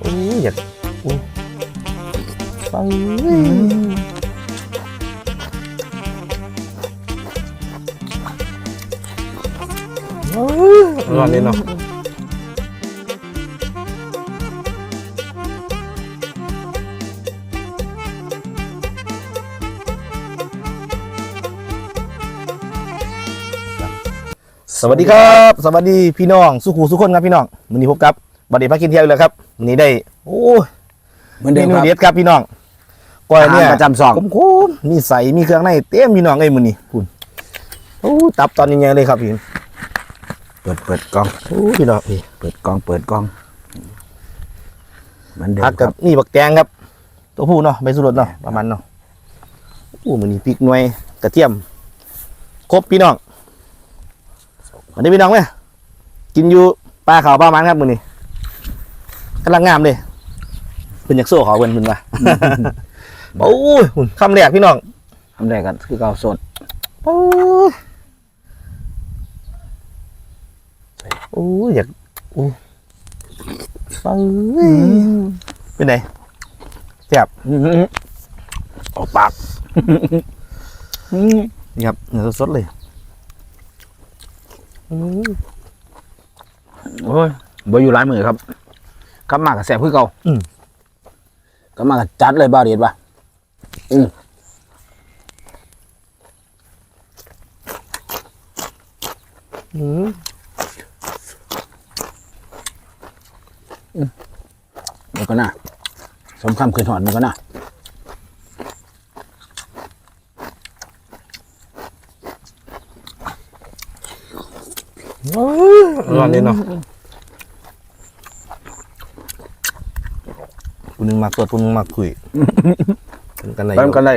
โอู้อยากอู้ปังร้อนเลยเนาะ สวัสดีครับ สวัสดีพี่น้องสุขูสุขคนครับพี่น้องวันนี้พบกับบัดเดพักกินเที่ยวอีกแล้วครับวันนี้ได้โอ้ยเหมือนเมเดิมนูครับเด็ดครับพี่น้องก้อยเนี่ยอาหารประจำซองผมโคมๆมีใส่มีเครื่องในเต็มพี่น้องเอ้ยมื้อนี้คุณโอ้ตับตอนยังไงเลยครับพี่เปิดเปิดกล้อง โอ้พี่น้องพี่เปิดกล้องเปิดกล้องเหมือนเดิมผักคกัรับบนี่บักแตงครับ ตัวผู้เนาะใบสุรสเนาะประมาณเนาะโอ้มื้อนี้พริกหน่วยกระเทียม ครบพี่น้อง วันนี้พี่น้องไหมกินอยู่ปลาขาวปลามันครับมื้อนี้กำลังงามเลยเพิ่นอยากโซ่เขาเพิ่นเพิ่นว่าโอ้ยหุ่นคำแรกพี่น้องทำแรกกันคือเกาสดโอ้ยโอ้ยอยากโอ้ยเอ้ยเป็นไงแซ่บอื้อหือออกปากอื้อนี่ครับเนื้อสดๆเลยอืม โอ้ยบ่อยู่ร้านมือครับกลับมากับแสบคือเก่าอืม กลับมากับจัดเลยบ้าเดียดป่ะอืมอืมมันก็น่าสมคำคืนหอดมันก็น่า ร้อนเลยเนาะคุณนึงมากตัวคุณนึงมาคุยเป็นกันไหนไปมันกันได้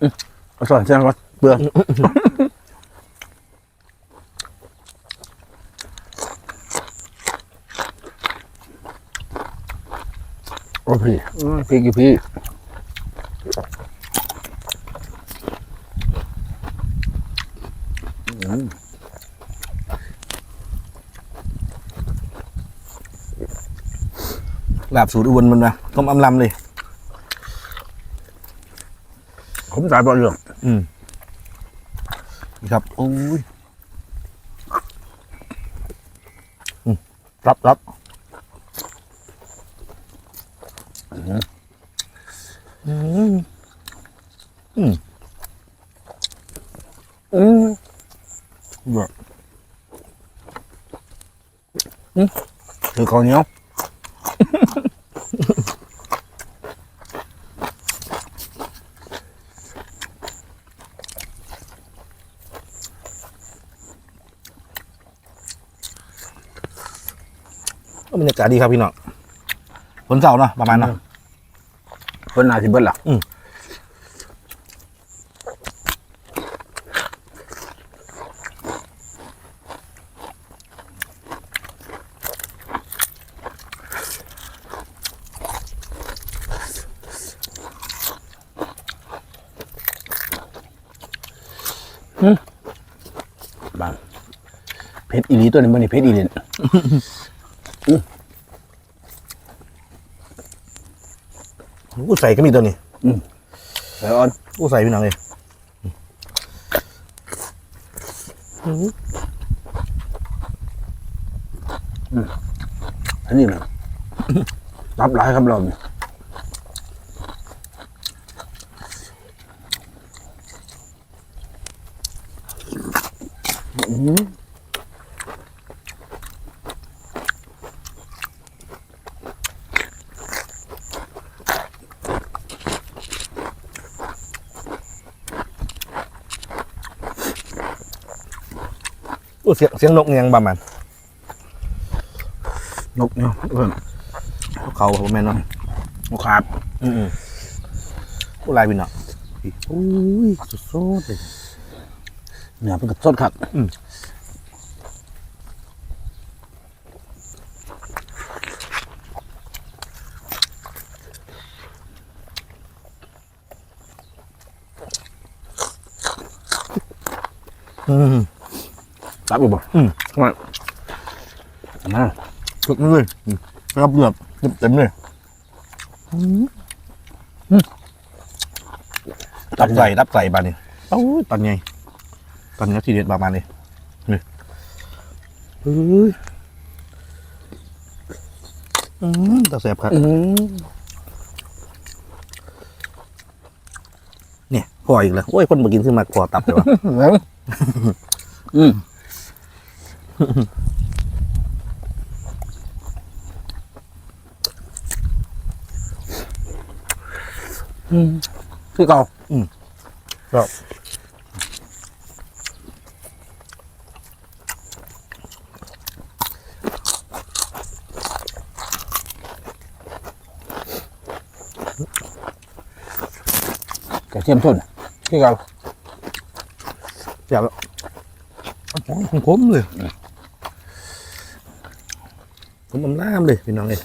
อืมเอาสอนเสียงก่อนเบื่อโอ้พี่พี่กี่พี่ ลาบสูตรอุบลมันนะต้มอำลำเลยผมตายบ่เรื่องอืมนี่ครับโอ้ยอืมรับรับอืมอืมแบบคือข้าวเหนียว บรรยากาศดีครับพี่น้องฝนเสาร์เนาะประมาณเนาะเพิ่นน่าสิเบิดล่ะอืมบางเพชรอีหลีตัวนี้มันนี่เพชรอีหลี กูใส่ก็มีตัวนี้ไลออนกูใส่พี่น้องเลยอันนี้นะรับหลายครับเราเนี่ย กูเสียงเสียงนกเงียงประมาณนกเนี่ยเพิ่นเขาผมแม่นเนาะนกขาบอืมกูลายพี่น้องโอ้ยสุดๆเลยเนื้อเป็นกระสดครับอืม รับอยู่บ่อืมมามาสุดเลยอืมครับเลือบเต็มเลยตับใส่ตับใส่บานนี่เอ้าตอนไงตอนนี้ทีเด็ดประมาณนี้นี่เฮ้ยอืมตาแสบครับอืมเนี่ยพออีกแล้วโอ้ยคนมากินขึ้นมาพอตับเลยวะอืม อืมคือเก่าครับกระ เทียมอเก่าอยากผมมันล่ามเลยพี่น้องเลย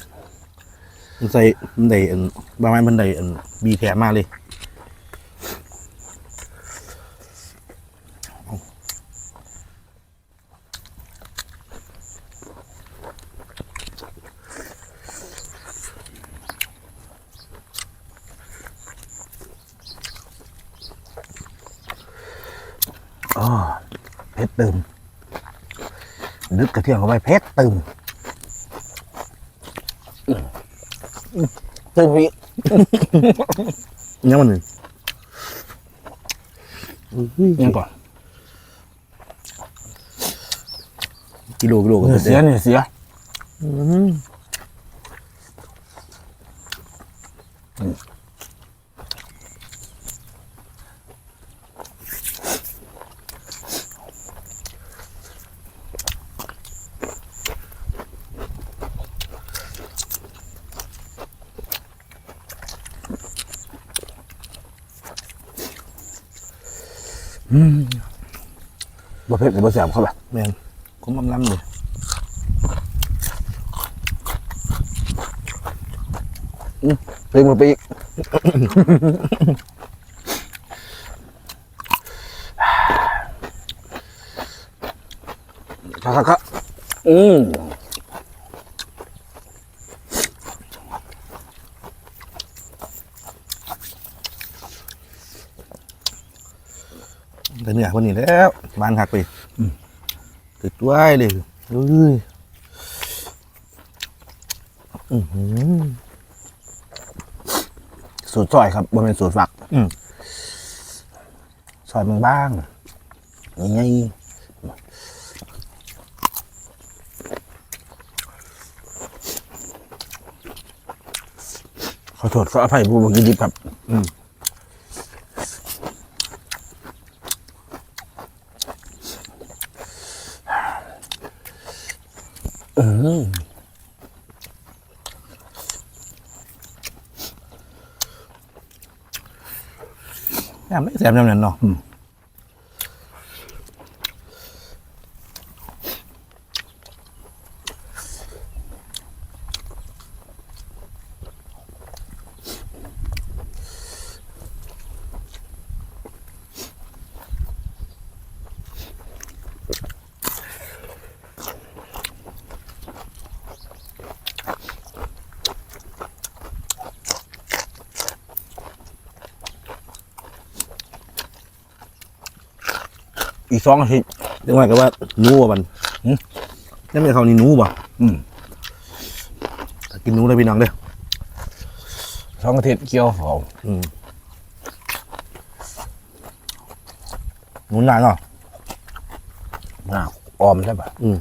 มันใส่มันได้อันบางไม้มันได้อันบีแถมมาเลยอ๋อเพชรตึมนึกกระเทียมเข้าไปเพชรตึม ตึมพี่ยังมันหนึ่งอุ้ยยังก่อนกิโลกิโลก็เสียเนี่ยเสียอืม บ่เภทไหรือบ่แสบเข้าไปแมนผมลำล้ำเลยเพลงมาไปอีก ครับครับครับอืม แต่เหนือคนนี้แล้วบ้านหักไปติดไว้เลยเอ้ยอือหือสูตรซอยครับบ่เป็นสูตรฝักอืมซอยบางบ้างๆยังไงขอโทษขออภัยผู้บกินดิบครับ อืม แซ่บไม่แซ่บยำนั้นเนาะ อีกสองอาทิตย์เรียกว่ากันว่าหนูบ่มันหืมนั่นเป็นเขานี่หนูบ่อืม กินหนูเลยพี่น้องเด้อสองอาทิตย์เกี่ยวเขาอืมหนูนานเนาะ หน้าออมใช่ปะอืม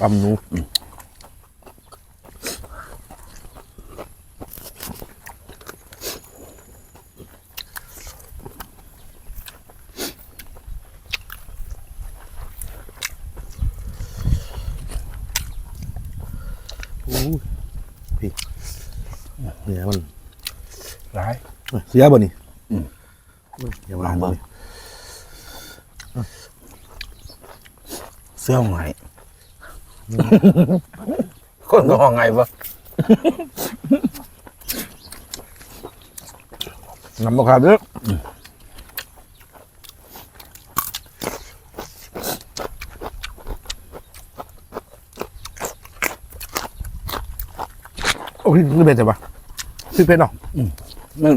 อำหนูโสียบ่นี่อย่าวางบ่เสื้อไงคนก็หงายวะน้ำมะขามเยอะโอ้ยนี่เป็นไงบ้างพี่เพชรเนหรอืม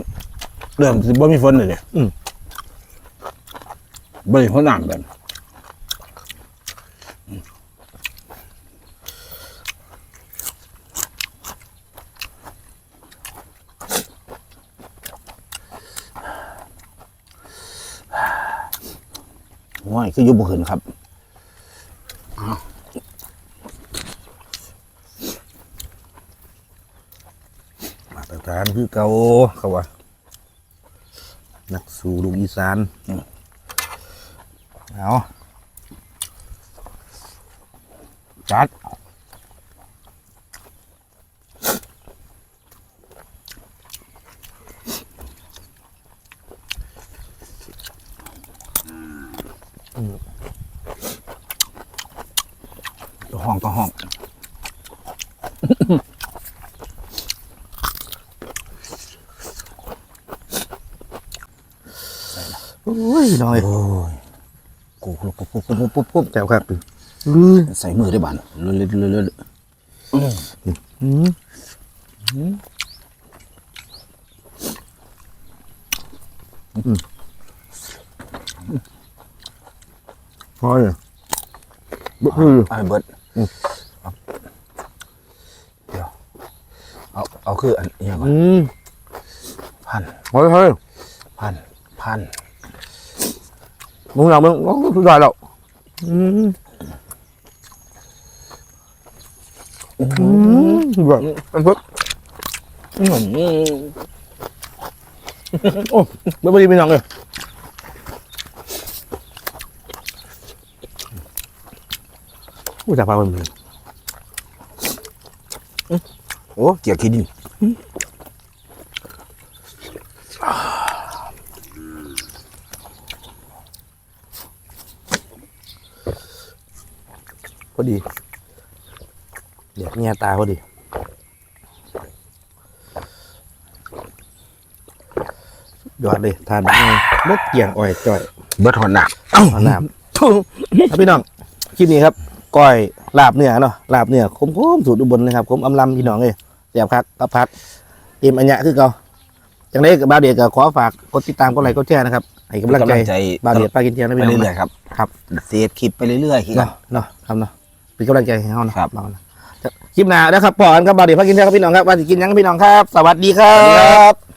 เริ่มสิบ่มีฝนเลยเด้อืมบ่มีฝนน้ำกันว้ายคืออยู่บ่ขึ้นครับมาตรฐานคือเก่าเขาว่า นักสู่ลูกอีสานเอาจัดห้องก็ห้อง อ้ยน้อยโอ้ยกูปุ๊บปุ๊บปุ๊บปุ๊บปุ๊บปุ๊บแก้วครับลื่นใส่มือได้บ้านเลื่อนเลื่อนเลื่อนอืมพอเลยบุคือไอ้เบิร์ดเอาเดี๋ยวเอาเอาคืออันนี้ก่อนอืมพันเฮ้ยเฮ้ยพันพัน มึงเอามึงโอ้สุดยอดแล้วอืมอืมสุดยอดมันเพิ่ม อืมโอ้ไม่ไม่ดีไม่น้องเลยกูจะพาไปมึงโอ้เกี่ยวขี้ดินพอดีอยากเงียตาพอดียอดเลยทานแบบนี้มดเกี่ยงอ่อยจ่อยเบิร์ดหัวหนักเอ้าน้ำครับพี่น้องคลิปนี้ครับก้อยลาบเนื้อเนาะลาบเนื้อคมๆสูตรอุบลนะครับคมอำลำพี่น้องเลยแซ่บคักกับพักเอ็มอัญญะคือเก่าจังได้กับบาวเดียก็ขอฝากกดติดตามกดไลค์กดแชร์นะครับให้กำลังใจบาวเดียป้ากินเที่ยงนะไปพี่น้องเรื่อยนะๆครับครับเซฟคลิปไปเรื่อยๆคลิปเนาะเนาะครับเนาะ เป็นกำลังใจให้เขานะครับเานะคลิปหน้านะครับพอกันครับบาวเดียป้ากินเที่ยงครับพี่น้องครับว่าจะกินหยังครับพี่น้องครับ สวัสดีครัสวัสดีครับบ